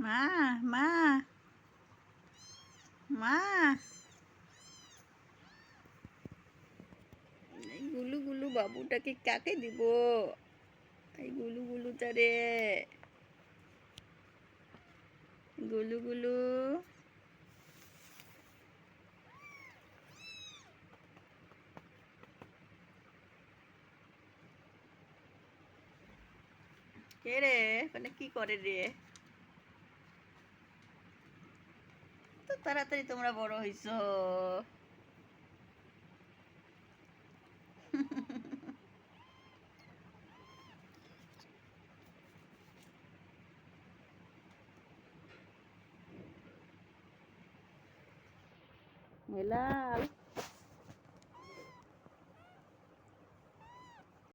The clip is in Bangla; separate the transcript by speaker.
Speaker 1: মা মা মা। গুলু গুলু বাবুটাকে কাকে দিব? এই গুলু গুলুটা রে। গুলু গুলু। কে রে? মানে কি করে রে? তাড়াতাড়ি তোমরা বড় হইছো হেলাল